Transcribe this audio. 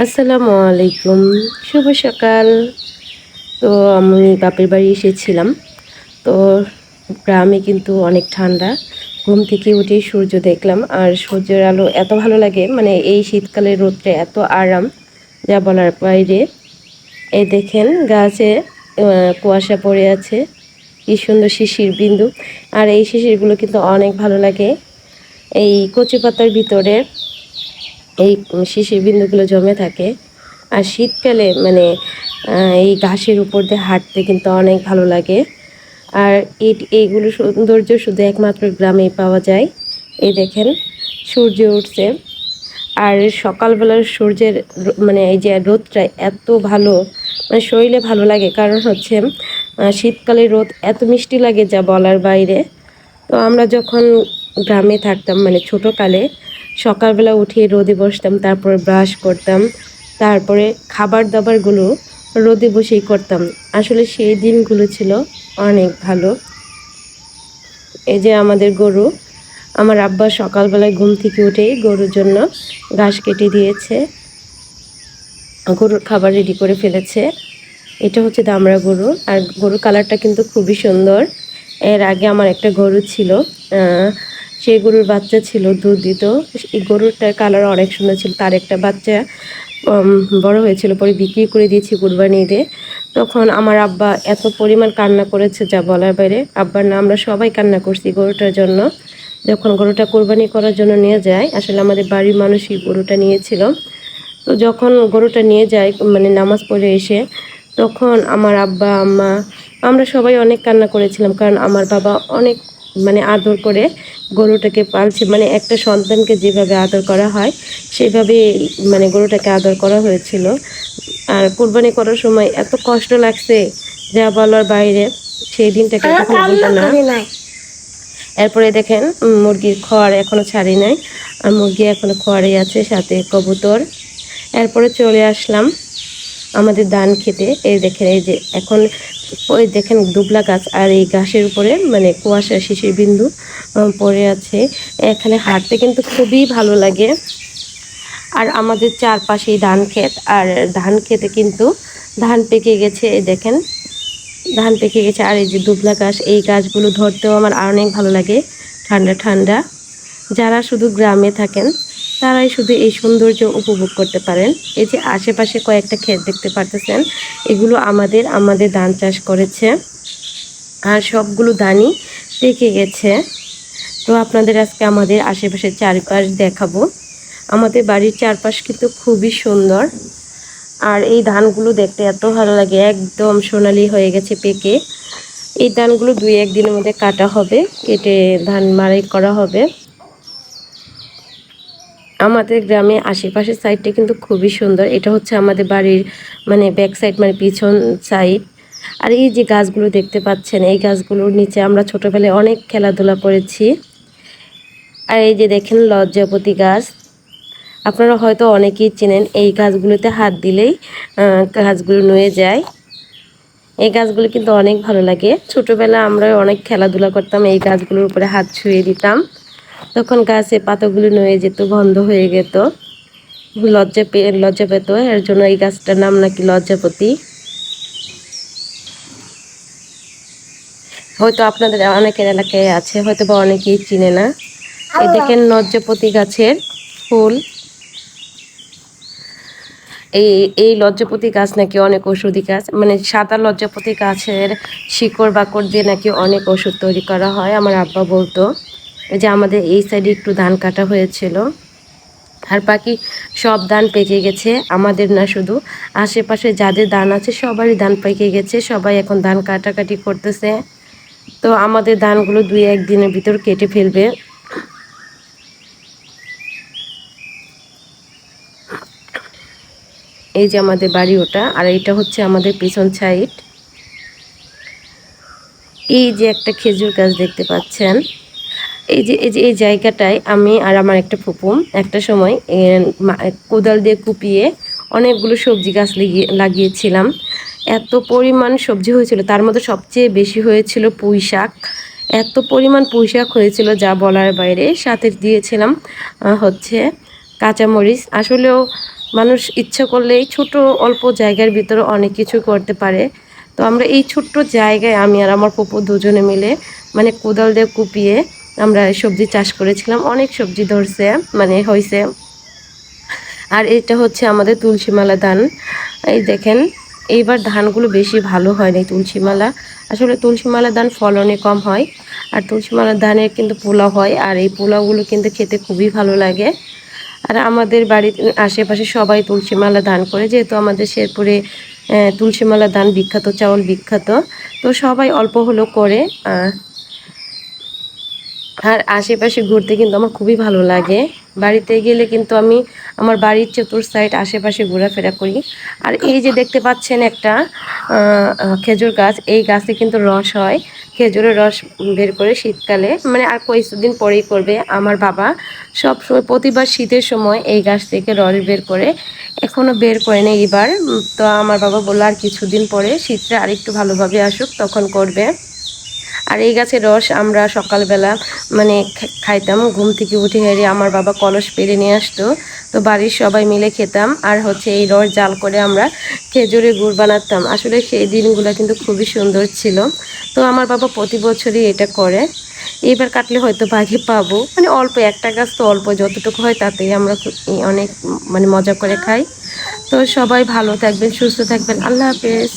আসসালামু আলাইকুম। শুভ সকাল। তো আমি বাপের বাড়ি এসেছিলাম। তো গ্রামে কিন্তু অনেক ঠান্ডা। ঘুম থেকে উঠে সূর্য দেখলাম। আর সূর্যের আলো এত ভালো লাগে মানে এই শীতকালের রোদটা এত আরাম, যা বলার বাইরে। এই দেখেন গাছে কুয়াশা পড়ে আছে। কি সুন্দর শিশির বিন্দু। আর এই শিশিরগুলো কিন্তু অনেক ভালো লাগে। এই কচি পাতার ভিতরে এই শিশির বিন্দুগুলো জমে থাকে। আর শীতকালে মানে এই ঘাসের উপর দিয়ে হাঁটতে কিন্তু অনেক ভালো লাগে। আর এই এইগুলো সৌন্দর্য শুধু একমাত্র গ্রামেই পাওয়া যায়। এই দেখেন, সূর্য উঠছে। আর সকালবেলার সূর্যের মানে এই যে রোদটা এত ভালো মানে শরীরে ভালো লাগে। কারণ হচ্ছে শীতকালে রোদ এত মিষ্টি লাগে যা বলার বাইরে। তো আমরা যখন গ্রামে থাকতাম মানে ছোটোকালে সকালবেলা উঠে রোদে বসতাম, তারপরে ব্রাশ করতাম, তারপরে খাবার দাবারগুলো রোদে বসেই করতাম। আসলে সেই দিনগুলো ছিল অনেক ভালো। এই যে আমাদের গরু, আমার আব্বা সকালবেলায় ঘুম থেকে উঠেই গরুর জন্য ঘাস কেটে দিয়েছে, গরুর খাবার রেডি করে ফেলেছে। এটা হচ্ছে দামড়া গরু, আর গরুর কালারটা কিন্তু খুবই সুন্দর। এর আগে আমার একটা গরু ছিল সেই গরুর বাচ্চা ছিল দুধ দিত এই গরুরটার কালার অনেক সুন্দর ছিল, তার একটা বাচ্চা বড় হয়েছিল, পরে বিক্রি করে দিয়েছি কুরবানি ঈদে। তখন আমার আব্বা এত পরিমাণ কান্না করেছে যা বলার বাইরে। আব্বার না, আমরা সবাই কান্না করছি গরুটার জন্য। যখন গরুটা কোরবানি করার জন্য নিয়ে যায়, আসলে আমাদের বাড়ির মানুষই গরুটা নিয়েছিল। তো যখন গরুটা নিয়ে যায় মানে নামাজ পড়ে এসে, তখন আমার আব্বা, আম্মা, আমরা সবাই অনেক কান্না করেছিলাম, কারণ আমার বাবা অনেক মানে আদর করে গরুটাকে পালছে মানে একটা সন্তানকে যেভাবে আদর করা হয় সেভাবে মানে গরুটাকে আদর করা হয়েছিল। আর কোরবানি করার সময় এত কষ্ট লাগছে যা বলার বাইরে সেই দিনটাকে কখনো বলব না। এরপরে দেখেন মুরগির খড় এখনও ছাড়ি নাই আর মুরগি এখনও খড়ে আছে সাথে কবুতর। এরপরে চলে আসলাম আমাদের ধান খেতে, এই দেখেন, এই যে এখন, ওই দেখেন দুবলা গাছ আর এই গাছের উপরে মানে কুয়াশা শিশির বিন্দু পড়ে আছে। এখানে হাঁটতে কিন্তু খুবই ভালো লাগে। আর আমাদের চারপাশেই ধান ক্ষেত, আর ধান খেতে কিন্তু ধান পেকে গেছে, এই দেখেন। ধান পেকে গেছে, আর এই যে দুবলা গাছ, এই গাছগুলো ধরতেও আমার অনেক ভালো লাগে, ঠান্ডা ঠান্ডা। যারা শুধু গ্রামে থাকেন তারাই শুধু এই সৌন্দর্য উপভোগ করতে পারেন। এই যে আশেপাশে কয়েকটা ক্ষেত দেখতে পারতেছেন, এগুলো আমাদের আমাদের ধান চাষ করেছে। আর সবগুলো ধানই পেকে গেছে। তো আপনাদের আজকে আমাদের আশেপাশের চারপাশ দেখাবো। আমাদের বাড়ির চারপাশ কিন্তু খুবই সুন্দর। আর এই ধানগুলো দেখতে এত ভালো লাগে, একদম সোনালি হয়ে গেছে পেকে। এই ধানগুলো দুই একদিনের মধ্যে কাটা হবে, কেটে ধান মাড়াই করা হবে। আমাদের গ্রামে আশেপাশের সাইডটা কিন্তু খুবই সুন্দর। এটা হচ্ছে আমাদের বাড়ির মানে ব্যাক সাইড মানে পিছন সাইড আর এই যে গাছগুলো দেখতে পাচ্ছেন, এই গাছগুলোর নিচে আমরা ছোটোবেলায় অনেক খেলাধুলা করেছি। আর এই যে দেখেন লজ্জাপতি গাছ। আপনারা হয়তো অনেকেই চেনেন এই গাছগুলোতে হাত দিলেই গাছগুলো নুয়ে যায়। এই গাছগুলো কিন্তু অনেক ভালো লাগে। ছোটোবেলা আমরা অনেক খেলাধুলা করতাম, এই গাছগুলোর উপরে হাত ছুঁয়ে দিতাম। তখন গাছে পাতাগুলো নুয়ে যেত বন্ধ হয়ে যেত লজ্জা পেয়ে লজ্জা পেত এর জন্য এই গাছটার নাম নাকি লজ্জাপতি। হয়তো আপনাদের অনেকের এলাকায় আছে হয়তো বা অনেকেই চিনে না। এই দেখেন লজ্জাপতি গাছের ফুল। এই এই লজ্জাপতি গাছ নাকি অনেক ওষুধি গাছ মানে সাদা লজ্জাপতি গাছের শিকড় বাকড় দিয়ে নাকি অনেক ওষুধ তৈরি করা হয় আমার আব্বা বলতো। এই যে আমাদের এই সাইডে একটু ধান কাটা হয়েছিল। আর বাকি সব ধান পেকে গেছে, আমাদের না শুধু। আশেপাশে যাদের ধান আছে সবারই ধান পেকে গেছে, সবাই এখন ধান কাটাকাটি করতেছে। তো আমাদের ধানগুলো দুই একদিনের ভিতর কেটে ফেলবে। এই যে আমাদের বাড়ি ওটা, আর এটা হচ্ছে আমাদের পিছন সাইড। এই যে একটা খেজুর গাছ দেখতে পাচ্ছেন। এই যে এই যে, এই জায়গাটায় আমি আর আমার একটা ফুপুম একটা সময় কোদাল দিয়ে কুপিয়ে অনেকগুলো সবজি গাছ লাগিয়ে, লাগিয়েছিলাম। এত পরিমাণ সবজি হয়েছিল, তার মধ্যে সবচেয়ে বেশি হয়েছিল পুঁই শাক। এত পরিমাণ পুঁই শাক হয়েছিল যা বলার বাইরে। সাথে দিয়েছিলাম হচ্ছে কাঁচামরিচ। আসলেও মানুষ ইচ্ছা করলে এই ছোট, অল্প জায়গার ভিতরে অনেক কিছু করতে পারে। তো আমরা এই ছোট্ট জায়গায় আমি আর আমার পুপু দুজনে মিলে মানে কোদাল দিয়ে কুপিয়ে আমরা সবজি চাষ করেছিলাম, অনেক সবজি ধরছে মানে হয়েছে আর এটা হচ্ছে আমাদের তুলসীমালা ধান। এই দেখেন, এইবার ধানগুলো বেশি ভালো হয় না তুলসীমালা। আসলে তুলসীমালা ধান ফলনে কম হয়, আর তুলসীমালা ধানের কিন্তু পোলাও হয়, আর এই পোলাওগুলো কিন্তু খেতে খুবই ভালো লাগে। আর আমাদের বাড়ির আশেপাশে সবাই তুলসীমালা ধান করে, যেহেতু আমাদের শেরপুরে তুলসীমালা ধান বিখ্যাত, চাউল বিখ্যাত। তো সবাই অল্প হলেও করে আর আশেপাশে ঘুরতে কিন্তু আমার খুবই ভালো লাগে। বাড়িতে গেলে কিন্তু আমি আমার বাড়ির চতুর সাইড আশেপাশে ঘোরাফেরা করি। আর এই যে দেখতে পাচ্ছেন একটা খেজুর গাছ, এই গাছে কিন্তু রস হয়। খেজুরের রস বের করে শীতকালে মানে আর কয়েকদিন পরেই করবে আমার বাবা। সব সময়, প্রতিবার শীতের সময় এই গাছ থেকে রস বের করে, এখনও বের করে নেই এবার। তো আমার বাবা বলল, আর কিছুদিন পরে শীতটা আরেকটু ভালোভাবে আসুক, তখন করবে। আর এই গাছের রস আমরা সকালবেলা মানে খাইতাম। ঘুম থেকে উঠে হেরে আমার বাবা কলস পেরে নিয়ে আসতো। তো বাড়ির সবাই মিলে খেতাম। আর হচ্ছে এই রস জাল করে আমরা খেজুরের গুড় বানাতাম। আসলে সেই দিনগুলো কিন্তু খুবই সুন্দর ছিল। তো আমার বাবা প্রতি বছরই এটা করে। এইবার কাটলে হয়তো বাঘে পাবো। মানে অল্প, একটা গাছ তো অল্প, যতটুকু হয় তাতেই আমরা অনেক মানে মজা করে খাই। তো সবাই ভালো থাকবেন, সুস্থ থাকবেন। আল্লাহ হাফেজ।